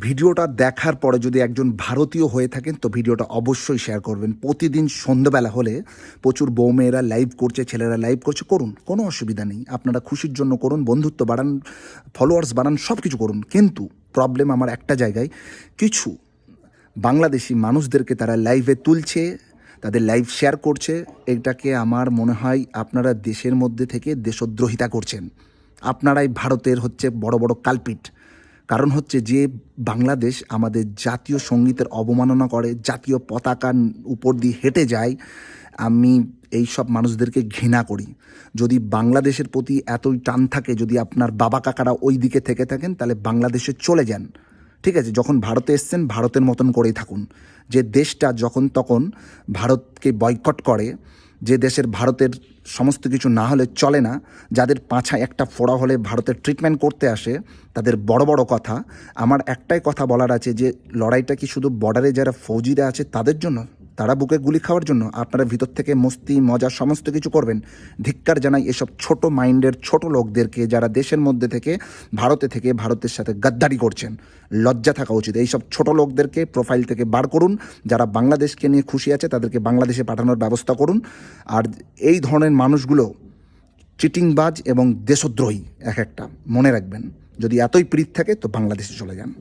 ভিডিওটা দেখার পরে যদি একজন ভারতীয় হয়ে থাকেন, তো ভিডিওটা অবশ্যই শেয়ার করবেন। প্রতিদিন সন্ধ্যাবেলা হলে প্রচুর বৌমেয়েরা লাইভ করছে, ছেলেরা লাইভ করছে। করুন, কোনো অসুবিধা নেই। আপনারা খুশির জন্য করুন, বন্ধুত্ব বাড়ান ফলোয়ার্স বাড়ান সব কিছু করুন। কিন্তু প্রবলেম আমার একটা জায়গায়, কিছু বাংলাদেশি মানুষদেরকে তারা লাইভে তুলছে, তাদের লাইভ শেয়ার করছে। এটাকে আমার মনে হয় আপনারা দেশের মধ্যে থেকে দেশদ্রোহিতা করছেন। আপনারাই ভারতের হচ্ছে বড় বড় কালপিট কারণ হচ্ছে যে বাংলাদেশ আমাদের জাতীয় সঙ্গীতের অবমাননা করে, জাতীয় পতাকার উপর দিয়ে হেঁটে যায়, আমি এই সব মানুষদেরকে ঘৃণা করি। যদি বাংলাদেশের প্রতি এতই টান থাকে, যদি আপনার বাবা কাকারা ওই দিকে থেকে থাকেন, তাহলে বাংলাদেশে চলে যান। ঠিক আছে, যখন ভারতে এসছেন, ভারতের মতন করেই থাকুন। যে দেশটা যখন তখন ভারতকে বয়কট করে যে দেশের ভারতের সমস্ত কিছু না হলে চলে না, যাদের পাঁচা একটা ফোড়া হলে ভারতের ট্রিটমেন্ট করতে আসে, তাদের বড় বড় কথা। আমার একটাই কথা বলার আছে যে, লড়াইটা কি শুধু বর্ডারে যারা ফৌজিরা আছে, তাদের জন্য? তারা বুকে গুলি খাওয়ার জন্য আপনারা ভিতর থেকে মস্তি, মজা, সমস্ত কিছু করবেন। ধিক্কার জানাই এসব ছোট মাইন্ডের ছোট লোকদেরকে যারা দেশের মধ্যে থেকে, ভারতে থেকে, ভারতের সাথে গাদ্দারি করছেন। লজ্জা থাকা উচিত। এইসব ছোট লোকদেরকে প্রোফাইল থেকে বার করুন। যারা বাংলাদেশকে নিয়ে খুশি আছে, তাদেরকে বাংলাদেশে পাঠানোর ব্যবস্থা করুন। আর এই ধরনের মানুষগুলো চিটিংবাজ এবং দেশদ্রোহী, এক একটা। মনে রাখবেন, যদি এতই প্রীত থাকে, তো বাংলাদেশে চলে যান।